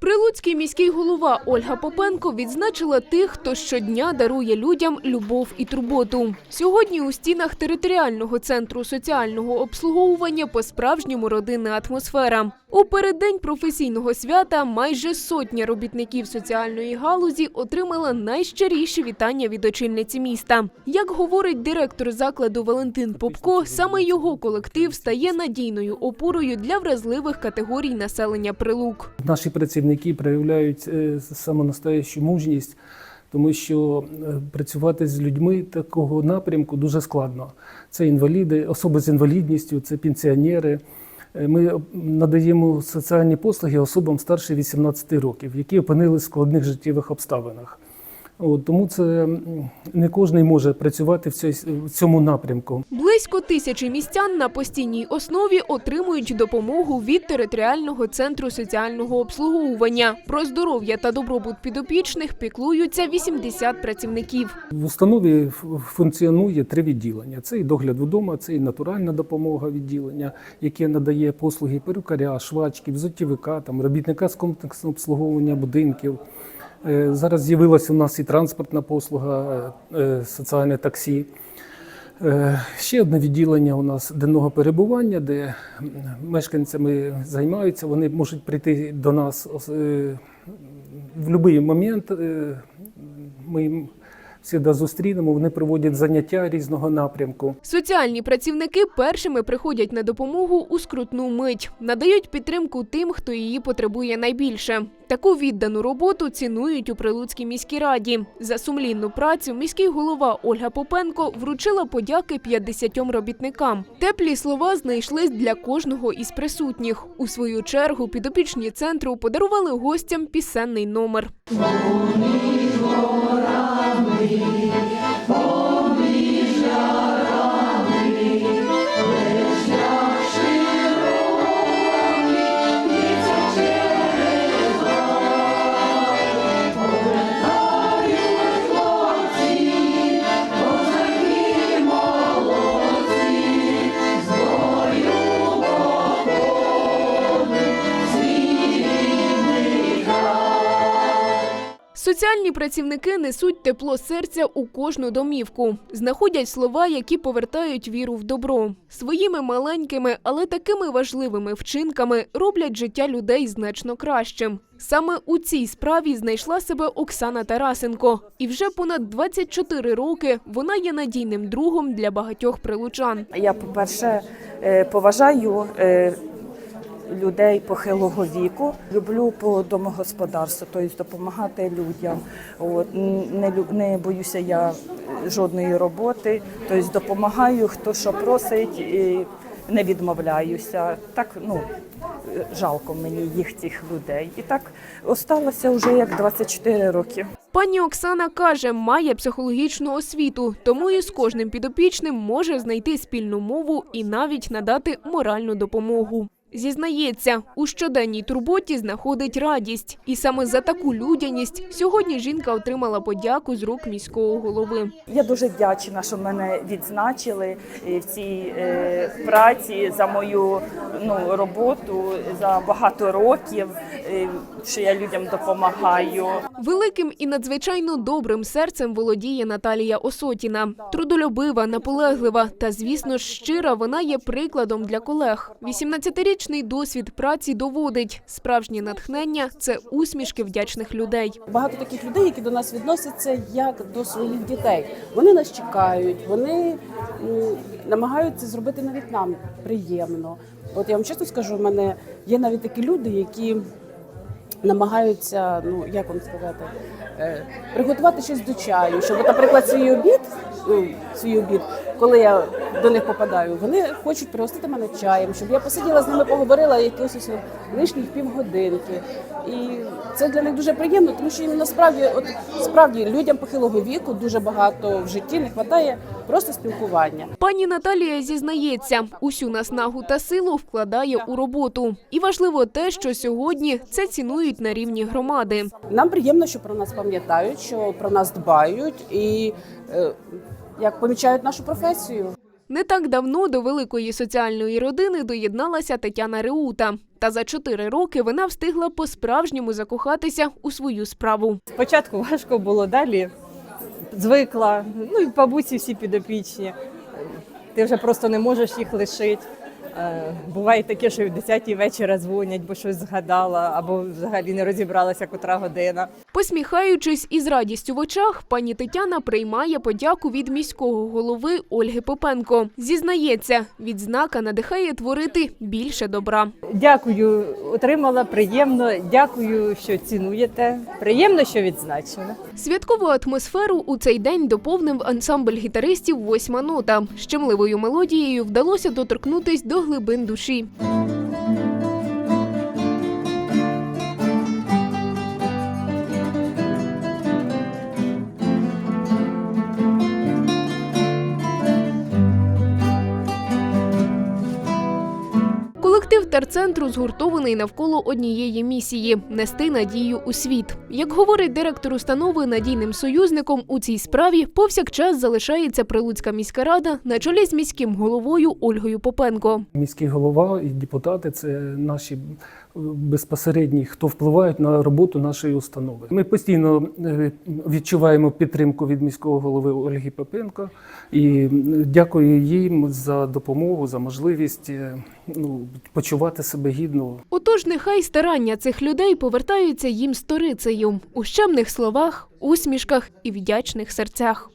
Прилуцький міський голова Ольга Попенко відзначила тих, хто щодня дарує людям любов і турботу. Сьогодні у стінах територіального центру соціального обслуговування по-справжньому родинна атмосфера. У переддень професійного свята майже сотня робітників соціальної галузі отримала найщиріші вітання від очільниці міста. Як говорить директор закладу Валентин Попко, саме його колектив стає надійною опорою для вразливих категорій населення Прилук. Наші працівники проявляють е, самонастоящу мужність, тому що е, працювати з людьми такого напрямку дуже складно. Це інваліди, особи з інвалідністю, це пенсіонери. Е, Ми надаємо соціальні послуги особам старше 18 років, які опинилися в складних життєвих обставинах. От, тому це не кожен може працювати в цьому- цьому напрямку. Близько тисячі містян на постійній основі отримують допомогу від територіального центру соціального обслуговування. Про здоров'я та добробут підопічних піклуються 80 працівників. В установі функціонує три відділення: це і догляд вдома, це і натуральна допомога відділення, яке надає послуги перукаря, швачки, взуттєвика, там робітника з комплексного обслуговування будинків. Е, Зараз з'явилася у нас і транспортна послуга, е, е, соціальне таксі. Ще одне відділення у нас денного перебування, де мешканцями займаються. Вони можуть прийти до нас в будь-який момент. Ми завжди зустрінемо. Вони проводять заняття різного напрямку. Соціальні працівники першими приходять на допомогу у скрутну мить, надають підтримку тим, хто її потребує найбільше. Таку віддану роботу цінують у Прилуцькій міській раді. За сумлінну працю міський голова Ольга Попенко вручила подяки 50 робітникам. Теплі слова знайшлись для кожного із присутніх. У свою чергу підопічні центру подарували гостям пісенний номер. Соціальні працівники несуть тепло серця у кожну домівку, знаходять слова, які повертають віру в добро. Своїми маленькими, але такими важливими вчинками роблять життя людей значно кращим. Саме у цій справі знайшла себе Оксана Тарасенко, і вже понад 24 роки вона є надійним другом для багатьох прилучан. Я, по-перше, е, поважаю е, людей похилого віку. Люблю по домогосподарству, тобто допомагати людям. От, не, не боюся я жодної роботи, тобто допомагаю, хто що просить, і не відмовляюся. Так, ну, жалко мені їх цих людей. І так осталося вже як 24 роки. Пані Оксана каже, має психологічну освіту, тому і з кожним підопічним може знайти спільну мову і навіть надати моральну допомогу. Зізнається, у щоденній турботі знаходить радість, і саме за таку людяність сьогодні жінка отримала подяку з рук міського голови. Я дуже вдячна, що мене відзначили е, в цій е, праці за мою ну, роботу за багато років, що я людям допомагаю. Великим і надзвичайно добрим серцем володіє Наталія Осотіна. Трудолюбива, наполеглива та, звісно щира вона є прикладом для колег. 18-річний досвід праці доводить справжнє натхнення це усмішки вдячних людей. Багато таких людей, які до нас відносяться як до своїх дітей. Вони нас чекають, вони намагаються зробити навіть нам приємно. От я вам чесно скажу, в мене є навіть такі люди, які намагаються, ну як вам сказати, е, приготувати щось до чаю, щоб, наприклад, свій обід, ну, свій обід, коли я до них попадаю, вони хочуть пригостити мене чаєм, щоб я посиділа з ними, поговорила якихось ось лишніх півгодинки. І це для них дуже приємно, тому що їм насправді, от справді людям похилого віку дуже багато в житті не вистачає просто спілкування. Пані Наталія зізнається, усю наснагу та силу вкладає у роботу. І важливо те, що сьогодні це цінують на рівні громади. Нам приємно, що про нас пам'ятають, що про нас дбають і е, як помічають нашу професію. Не так давно до великої соціальної родини доєдналася Тетяна Реута. Та за чотири роки вона встигла по-справжньому закохатися у свою справу. Спочатку важко було далі. Звикла. Ну і бабусі всі підопічні. Ти вже просто не можеш їх лишити. Е, Буває таке, що в 10-й вечора дзвонять, бо щось згадала, або взагалі не розібралася, котра година. Посміхаючись і з радістю в очах, пані Тетяна приймає подяку від міського голови Ольги Попенко. Зізнається, відзнака надихає творити більше добра. Дякую, отримала приємно. Дякую, що цінуєте. Приємно, що відзначили. Святкову атмосферу у цей день доповнив ансамбль гітаристів Восьма нота. Щемливою мелодією вдалося доторкнутись до глибин душі. Терцентру згуртований навколо однієї місії нести надію у світ. Як говорить директор установи, надійним союзником у цій справі повсякчас залишається Прилуцька міська рада на чолі з міським головою Ольгою Попенко. Міський голова і депутати це наші е, безпосередні, хто впливають на роботу нашої установи. Ми постійно е, відчуваємо підтримку від міського голови Ольги Попенко і дякую їм за допомогу, за можливість е, ну, почувати себе гідно Отож, нехай старання цих людей повертаються їм сторицею у щемних словах, усмішках і вдячних серцях.